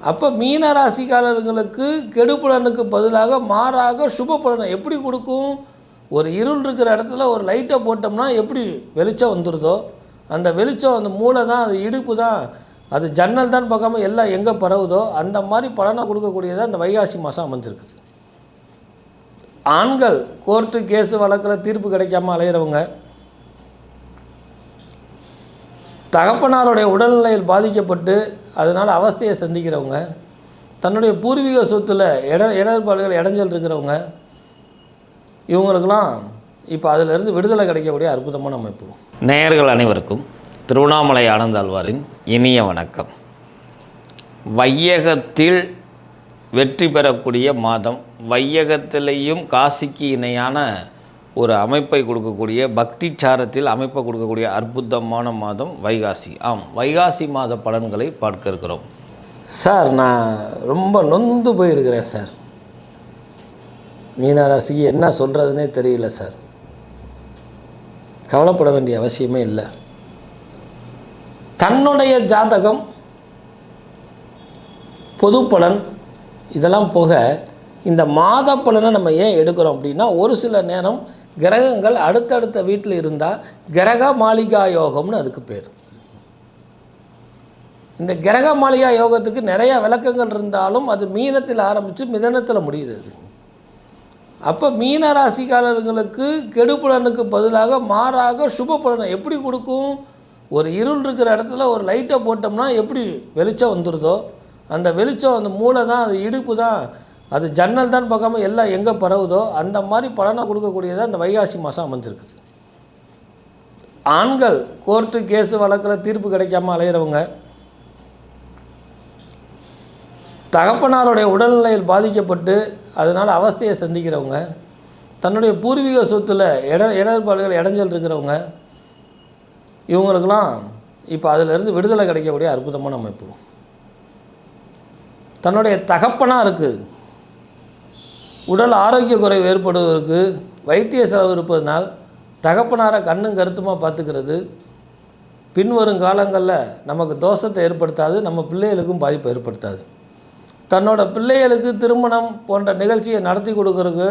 அப்போ மீன ராசிக்காரர்களுக்கு கெடுபலனுக்கு பதிலாக மாறாக சுப பலனை எப்படி கொடுக்கும்? ஒரு இருள் இருக்கிற இடத்துல ஒரு லைட்டை போட்டோம்னா எப்படி வெளிச்சம் வந்துடுதோ அந்த வெளிச்சம் அந்த மூளை தான் அது இடுப்பு தான். அது ஜன்னல் தான் பார்க்காம எல்லாம் எங்கே பரவுதோ? அந்த மாதிரி பலனை கொடுக்கக்கூடியதாக அந்த வைகாசி மாதம் அமைஞ்சிருக்குது. ஆண்கள் கோர்ட்டு கேஸு வழக்கில் தீர்ப்பு கிடைக்காம அலையிறவங்க தகப்பனாருடைய உடல்நிலையில் பாதிக்கப்பட்டு அதனால் அவஸ்தையை சந்திக்கிறவங்க தன்னுடைய பூர்வீக சொத்துல இட இடர்பாடுகள் இடைஞ்சல் இருக்கிறவங்க இவங்களுக்கெல்லாம் இப்போ அதிலிருந்து விடுதலை கிடைக்கக்கூடிய அற்புதமான அமைப்பு. நேயர்கள் அனைவருக்கும் திருவண்ணாமலை ஆனந்தாழ்வாரின் இனிய வணக்கம். வையகத்தில் வெற்றி பெறக்கூடிய மாதம் வையகத்திலேயும் காசிக்கு இணையான ஒரு அமைப்பை கொடுக்கக்கூடிய பக்தி சாரத்தில் அமைப்பை கொடுக்கக்கூடிய அற்புதமான மாதம் வைகாசி. ஆம் வைகாசி மாத பலன்களை பார்க்க இருக்கிறோம். சார் நான் ரொம்ப நொந்து போயிருக்கிறேன் சார். மீனராசிக்கு என்ன சொல்கிறதுனே தெரியல சார். கவலைப்பட வேண்டிய அவசியமே இல்லை. தன்னுடைய ஜாதகம் பொது பலன் இதெல்லாம் போக இந்த மாத பலனை நம்ம ஏன் எடுக்கிறோம் அப்படின்னா ஒரு சில நேரம் கிரகங்கள் அடுத்தடுத்த வீட்டில் இருந்தால் கிரக மாளிகா யோகம்னு அதுக்கு பேர். இந்த கிரக மாளிகா யோகத்துக்கு நிறையா விளக்கங்கள் இருந்தாலும் அது மீனத்தில் ஆரம்பித்து மிதனத்தில் முடியுது அது. அப்போ மீன ராசிக்காரர்களுக்கு கெடுபலனுக்கு பதிலாக மாறாக சுப பலனை எப்படி கொடுக்கும்? ஒரு இருள் இருக்கிற இடத்துல ஒரு லைட்டை போட்டோம்னா எப்படி வெளிச்சம் வந்துடுதோ அந்த வெளிச்சம் அந்த மூளை தான் அது இடுப்பு தான் அது ஜன்னல் தான் பார்க்காம எல்லாம் எங்கே பரவுதோ அந்த மாதிரி பலனை கொடுக்கக்கூடியதாக அந்த வைகாசி மாதம் அமைஞ்சிருக்குது. ஆண்கள் கோர்ட்டு கேஸு வழக்கில் தீர்ப்பு கிடைக்காம அலையிறவங்க தகப்பனாருடைய உடல்நிலையில் பாதிக்கப்பட்டு அதனால் அவஸ்தையை சந்திக்கிறவங்க தன்னுடைய பூர்வீக சொத்துல இட இடர்பாடுகள் இடைஞ்சல் இருக்கிறவங்க இவங்களுக்கெல்லாம் இப்போ அதிலிருந்து விடுதலை கிடைக்கக்கூடிய அற்புதமான அமைப்பு. தன்னுடைய தகப்பனாக இருக்குது உடல் ஆரோக்கிய குறைவு ஏற்படுவதற்கு வைத்திய செலவு இருப்பதனால் தகப்பனாரை கண்ணும் கருத்துமாக பார்த்துக்கிறது. பின்வரும் காலங்களில் நமக்கு தோஷத்தை ஏற்படுத்தாது நம்ம பிள்ளைகளுக்கும் பாதிப்பை ஏற்படுத்தாது. தன்னோட பிள்ளைகளுக்கு திருமணம் போன்ற நிகழ்ச்சியை நடத்தி கொடுக்கறதுக்கு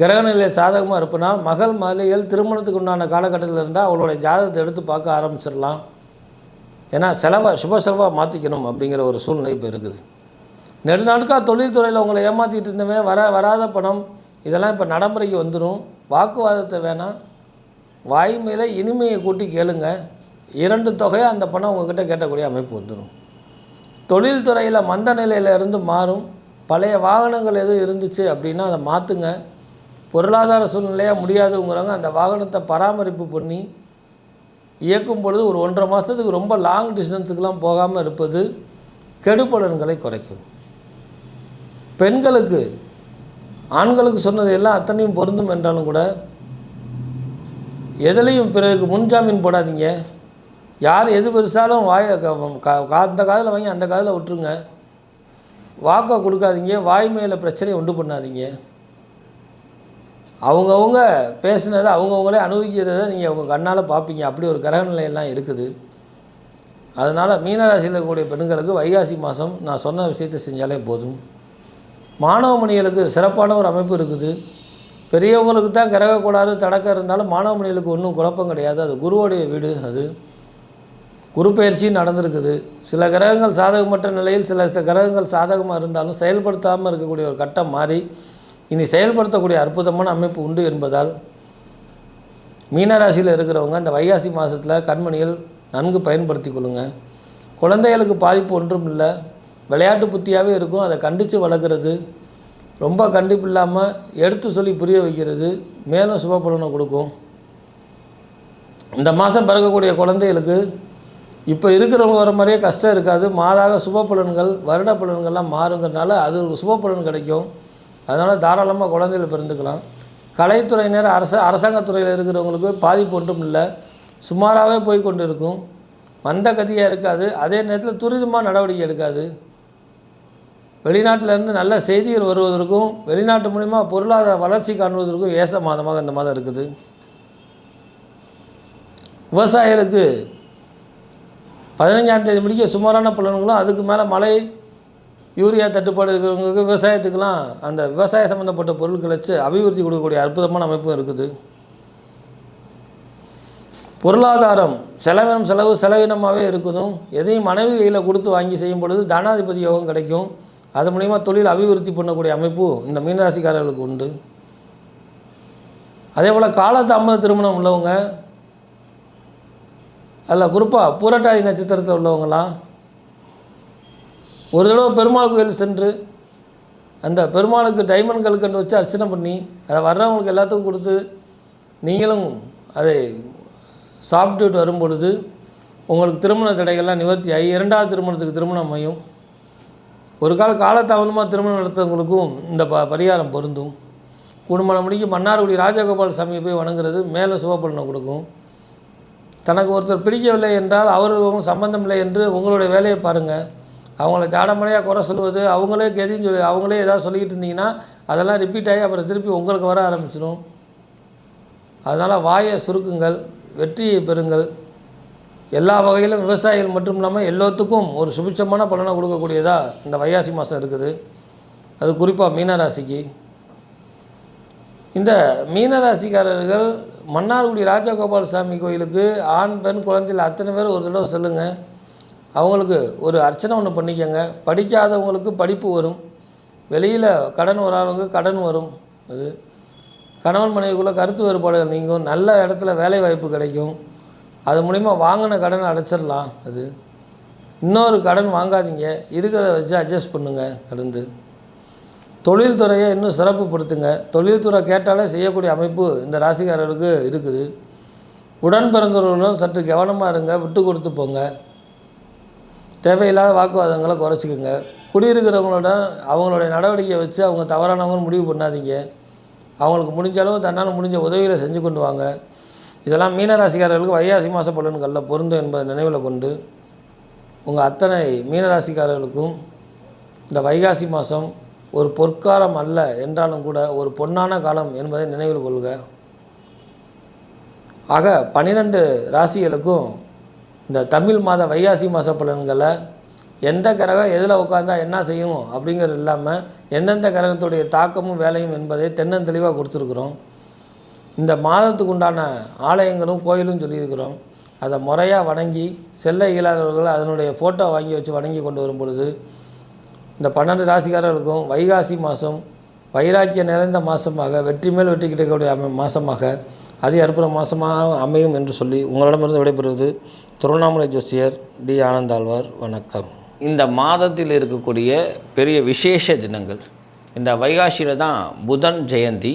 கிரகநிலை சாதகமாக இருப்பனால் மகள் மலைகள் திருமணத்துக்கு உண்டான காலகட்டத்தில் இருந்தால் அவளுடைய ஜாதகத்தை எடுத்து பார்க்க ஆரம்பிச்சிடலாம். ஏன்னா செலவை சுப செலவாக மாற்றிக்கணும் அப்படிங்கிற ஒரு சூழ்நிலை இப்போ இருக்குது. நெடுநாட்கா தொழில்துறையில் உங்களை ஏமாற்றிட்டு இருந்தவன் வர வராத பணம் இதெல்லாம் இப்போ நடைமுறைக்கு வந்துடும் வாக்குவாதத்தை வேணாம். வாய்மையில் இனிமையை கூட்டி கேளுங்க. இரண்டு தொகையாக அந்த பணம் உங்ககிட்ட கேட்டக்கூடிய அமைப்பு வந்துடும் தொழில்துறையில் மந்த நிலையில் இருந்து மாறும். பழைய வாகனங்கள் எதுவும் இருந்துச்சு அப்படின்னா அதை மாற்றுங்க பொருளாதார சூழ்நிலையாக முடியாதுங்கிறவங்க அந்த வாகனத்தை பராமரிப்பு பண்ணி இயக்கும் பொழுது ஒரு ஒன்றரை மாதத்துக்கு ரொம்ப லாங் டிஸ்டன்ஸுக்கெலாம் போகாமல் இருப்பது கெடுபலன்களை குறைக்கும். பெண்களுக்கு ஆண்களுக்கு சொன்னது எல்லாம் அத்தனையும் பொருந்தும் என்றாலும் கூட எதுலேயும் பிறகு முன்ஜாமீன் போடாதீங்க. யார் எது பெருசாலும் வாயை க- அந்த காதில் வாங்கி அந்த காதில் விட்டுருங்க. வாக்கை கொடுக்காதீங்க. வாய் மேலே பிரச்சனையை உண்டு பண்ணாதீங்க. அவங்கவுங்க பேசுனதை அவங்கவுங்களே அனுபவிக்கிறத நீங்கள் உங்கள் கண்ணால் பார்ப்பீங்க. அப்படி ஒரு கிரக நிலையெல்லாம் இருக்குது. அதனால் மீனராசியில் இருக்கக்கூடிய பெண்களுக்கு வைகாசி மாதம் நான் சொன்ன விஷயத்தை செஞ்சாலே போதும். மாணவ மணிகளுக்கு சிறப்பான ஒரு அமைப்பு இருக்குது. பெரியவங்களுக்கு தான் கிரக கோளாறு தடக்கம் இருந்தாலும் மாணவ மணிகளுக்கு ஒன்றும் குழப்பம் கிடையாது. அது குருவோடைய வீடு அது. குரு பயிற்சி நடந்திருக்குது. சில கிரகங்கள் சாதகமற்ற நிலையில் சில சில கிரகங்கள் சாதகமாக இருந்தாலும் செயல்படுத்தாமல் இருக்கக்கூடிய ஒரு கட்டம் மாறி இனி செயல்படுத்தக்கூடிய அற்புதமான அமைப்பு உண்டு என்பதால் மீனராசியில் இருக்கிறவங்க இந்த வைகாசி மாதத்தில் கண்மணிகள் நன்கு பயன்படுத்தி கொள்ளுங்கள் குழந்தைகளுக்கு பாதிப்பு ஒன்றும் இல்லை. விளையாட்டு புத்தியாகவே இருக்கும். அதை கண்டித்து வளர்க்குறது ரொம்ப கண்டிப்பு இல்லாமல் எடுத்து சொல்லி புரிய வைக்கிறது மேலும் சுபபலனை கொடுக்கும். இந்த மாதம் பிறக்கக்கூடிய குழந்தைகளுக்கு இப்போ இருக்கிறவங்க வர மாதிரியே கஷ்டம் இருக்காது. மாதாக சுப பலன்கள் வருட பலன்கள்லாம் மாறுங்கிறனால அது ஒரு சுப பலன் கிடைக்கும். அதனால் தாராளமாக குழந்தைகள் பிறந்துக்கலாம். கலைத்துறையினர் அரச அரசாங்கத்துறையில் இருக்கிறவங்களுக்கு பாதிப்பு ஒன்றும் இல்லை. சுமாராகவே போய் கொண்டு இருக்கும் மந்த கதியாக இருக்காது. அதே நேரத்தில் துரிதமாக நடவடிக்கை எடுக்காது. வெளிநாட்டிலேருந்து நல்ல செய்திகள் வருவதற்கும் வெளிநாட்டு மூலிமா பொருளாதார வளர்ச்சி காணுவதற்கும் ஏச மாதமாக இந்த மாதம் இருக்குது. விவசாயிகளுக்கு பதினஞ்சாம் தேதி முடிக்க சுமாரான பலன்களும் அதுக்கு மேலே மழை யூரியா தட்டுப்பாடு இருக்கிறவங்களுக்கு விவசாயத்துக்கெலாம் அந்த விவசாய சம்மந்தப்பட்ட பொருட்களை வச்சு அபிவிருத்தி கொடுக்கக்கூடிய அற்புதமான அமைப்பும் இருக்குது. பொருளாதாரம் செலவினம் செலவு செலவினமாகவே இருக்குதும் எதையும் மனைவி கையில் கொடுத்து வாங்கி செய்யும் பொழுது தனாதிபதி யோகம் கிடைக்கும். அது மூலிமா தொழில் அபிவிருத்தி பண்ணக்கூடிய அமைப்பு இந்த மீனராசிக்காரர்களுக்கு உண்டு. அதே போல் காலதாமத திருமணம் உள்ளவங்க அதில் குறிப்பாக பூரட்டாதி நட்சத்திரத்தில் உள்ளவங்களாம் ஒரு தடவை பெருமாள் கோயில் சென்று அந்த பெருமாளுக்கு டைமண்ட் கல்கண்டு வச்சு அர்ச்சனை பண்ணி அதை வர்றவங்களுக்கு எல்லாத்துக்கும் கொடுத்து நீங்களும் அதை சாப்பிட்டுட்டு வரும் பொழுது உங்களுக்கு திருமண தடைகள்லாம் நிவர்த்தி ஆகி இரண்டாவது திருமணத்துக்கு திருமணம் அமையும். ஒரு கால காலத்தாமதமாக திருமணம் நடத்துறவங்களுக்கும் இந்த ப பரிகாரம் பொருந்தும். குடும்பம் முடிக்கு மன்னார்குடி ராஜகோபால் சாமியை போய் வணங்குறது மேலே சுபபலனை கொடுக்கும். தனக்கு ஒருத்தர் பிடிக்கவில்லை என்றால் அவர்களுக்கும் சம்பந்தம் இல்லை என்று உங்களுடைய வேலையை பாருங்கள் அவங்கள ஜாடமடையாக குறை சொல்வது அவங்களே கெதின்னு சொல்லி அவங்களே ஏதாவது சொல்லிக்கிட்டு இருந்தீங்கன்னா அதெல்லாம் ரிப்பீட் ஆகி அப்புறம் திருப்பி உங்களுக்கு வர ஆரம்பிச்சிடும் அதனால் வாயை சுருக்குங்கள் வெற்றியை பெறுங்கள். எல்லா வகையிலும் விவசாயிகள் மட்டும் இல்லாமல் எல்லோத்துக்கும் ஒரு சுபிட்சமான பலனை கொடுக்கக்கூடியதாக இந்த வைகாசி மாதம் இருக்குது. அது குறிப்பாக மீனராசிக்கு. இந்த மீனராசிக்காரர்கள் மன்னார்குடி ராஜகோபால் சாமி கோயிலுக்கு ஆண் பெண் குழந்தையில் அத்தனை பேர் ஒரு தடவை சொல்லுங்கள் அவங்களுக்கு ஒரு அர்ச்சனை ஒன்று பண்ணிக்கோங்க. படிக்காதவங்களுக்கு படிப்பு வரும். வெளியில் கடன் வராதவங்க கடன் வரும். அது கணவன் மனைவிக்குள்ளே கருத்து வேறுபாடுகள் நீங்கும். நல்ல இடத்துல வேலை வாய்ப்பு கிடைக்கும். அது மூலிமா வாங்கின கடனை அடைச்சிடலாம் அது. இன்னொரு கடன் வாங்காதீங்க. இருக்கிறத வச்சு அட்ஜஸ்ட் பண்ணுங்கள் கடந்து. தொழில்துறையை இன்னும் சிறப்புப்படுத்துங்க தொழில்துறை கேட்டாலே செய்யக்கூடிய அமைப்பு இந்த ராசிக்காரர்களுக்கு இருக்குது. உடன் பிறந்தவர்களும் சற்று கவனமாக இருங்க விட்டு கொடுத்து போங்க. தேவையில்லாத வாக்குவாதங்களை குறைச்சிக்கோங்க. குடியிருக்கிறவங்களோட அவங்களுடைய நடவடிக்கையை வச்சு அவங்க தவறானவங்கன்னு முடிவு பண்ணாதீங்க. அவங்களுக்கு முடிஞ்ச அளவு தன்னால் முடிஞ்ச உதவிகளை செஞ்சு கொண்டு வாங்க. இதெல்லாம் மீனராசிக்காரர்களுக்கு வைகாசி மாத பலன்களில் பொருந்தும் என்பதை நினைவில் கொண்டு உங்கள் அத்தனை மீனராசிக்காரர்களுக்கும் இந்த வைகாசி மாதம் ஒரு பொற்காலம் அல்ல என்றாலும் கூட ஒரு பொன்னான காலம் என்பதை நினைவில் கொள்க. ஆக பன்னிரெண்டு ராசிகளுக்கும் இந்த தமிழ் மாத வைகாசி மாத பலன்களை எந்த கிரகம் எதில் உட்காந்தா என்ன செய்யும் அப்படிங்கிறது இல்லாமல் எந்தெந்த கிரகத்துடைய தாக்கமும் வேலையும் என்பதை தென்னந்தெளிவாக கொடுத்துருக்குறோம். இந்த மாதத்துக்கு உண்டான ஆலயங்களும் கோயிலும் சொல்லியிருக்கிறோம். அதை முறையாக வணங்கி செல்ல இயலாதவர்கள் அதனுடைய ஃபோட்டோ வாங்கி வச்சு வணங்கி கொண்டு வரும் பொழுது இந்த பன்னெண்டு ராசிக்காரர்களுக்கும் வைகாசி மாதம் வைராக்கிய நிறைந்த மாதமாக வெற்றி மேல் வெற்றி கிடைக்கக்கூடிய அமை மாதமாக அதி அற்புத மாதமாக அமையும் என்று சொல்லி உங்களிடமிருந்து விடைபெறுவது திருவண்ணாமலை ஜோசியர் டி. ஆனந்தாழ்வார். வணக்கம். இந்த மாதத்தில் இருக்கக்கூடிய பெரிய விசேஷ தினங்கள் இந்த வைகாசியில் தான் புதன் ஜெயந்தி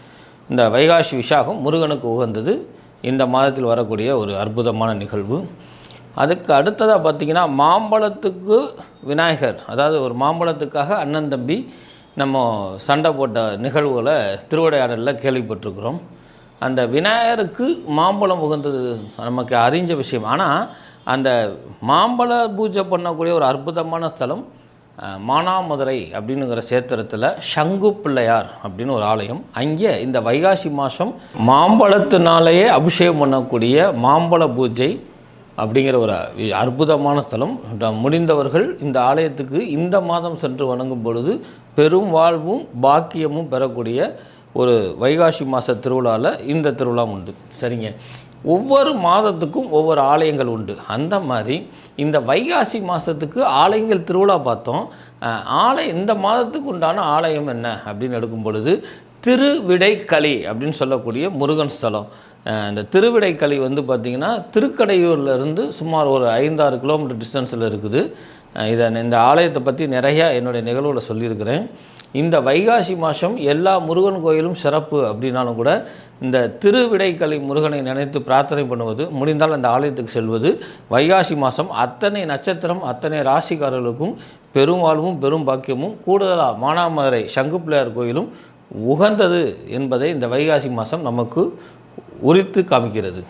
இந்த வைகாசி விசாகம் முருகனுக்கு உகந்தது. இந்த மாதத்தில் வரக்கூடிய ஒரு அற்புதமான நிகழ்வு. அதுக்கு அடுத்ததாக பார்த்திங்கன்னா மாம்பழத்துக்கு விநாயகர் அதாவது ஒரு மாம்பழத்துக்காக அண்ணன் தம்பி நம்ம சண்டை போட்ட நிகழ்வுகளை திருவிடையாடலில் கேள்விப்பட்டிருக்கிறோம். அந்த விநாயகருக்கு மாம்பழம் உகந்தது நமக்கு அறிஞ்ச விஷயம். ஆனால் அந்த மாம்பழ பூஜை பண்ணக்கூடிய ஒரு அற்புதமான ஸ்தலம் மானாமதுரை அப்படின்னுங்கிற சேத்திரத்தில் சங்கு பிள்ளையார் அப்படின்னு ஒரு ஆலயம். அங்கே இந்த வைகாசி மாதம் மாம்பழத்தினாலேயே அபிஷேகம் பண்ணக்கூடிய மாம்பழ பூஜை அப்படிங்கிற ஒரு அற்புதமான ஸ்தலம். முடிந்தவர்கள் இந்த ஆலயத்துக்கு இந்த மாதம் சென்று வணங்கும் பொழுது பெரும் வாழ்வும் பாக்கியமும் பெறக்கூடிய ஒரு வைகாசி மாத திருவிழாவில் இந்த திருவிழா உண்டு. சரிங்க. ஒவ்வொரு மாதத்துக்கும் ஒவ்வொரு ஆலயங்கள் உண்டு. அந்த மாதிரி இந்த வைகாசி மாதத்துக்கு ஆலயங்கள் திருவிழா பார்த்தோம். ஆலயம் இந்த மாதத்துக்கு உண்டான ஆலயம் என்ன அப்படின்னு எடுக்கும் பொழுது திருவிடைக்களி அப்படின்னு சொல்லக்கூடிய முருகன் ஸ்தலம். இந்த திருவிடைக்களி வந்து பார்த்திங்கன்னா திருக்கடையூரில் இருந்து சுமார் ஒரு ஐந்தாறு கிலோமீட்டர் டிஸ்டன்ஸில் இருக்குது. இதை இந்த ஆலயத்தை பற்றி நிறையா என்னுடைய நிகழ்வில் சொல்லியிருக்கிறேன். இந்த வைகாசி மாதம் எல்லா முருகன் கோயிலும் சிறப்பு அப்படின்னாலும் கூட இந்த திருவிடைக்கலை முருகனை நினைத்து பிரார்த்தனை பண்ணுவது முடிந்தால் அந்த ஆலயத்துக்கு செல்வது வைகாசி மாதம் அத்தனை நட்சத்திரம் அத்தனை ராசிக்காரர்களுக்கும் பெரும் பெரும் பாக்கியமும் கூடுதலாக மானாமதுரை சங்கு பிள்ளையார் கோயிலும் உகந்தது என்பதை இந்த வைகாசி மாதம் நமக்கு உரித்து காமிக்கிறது.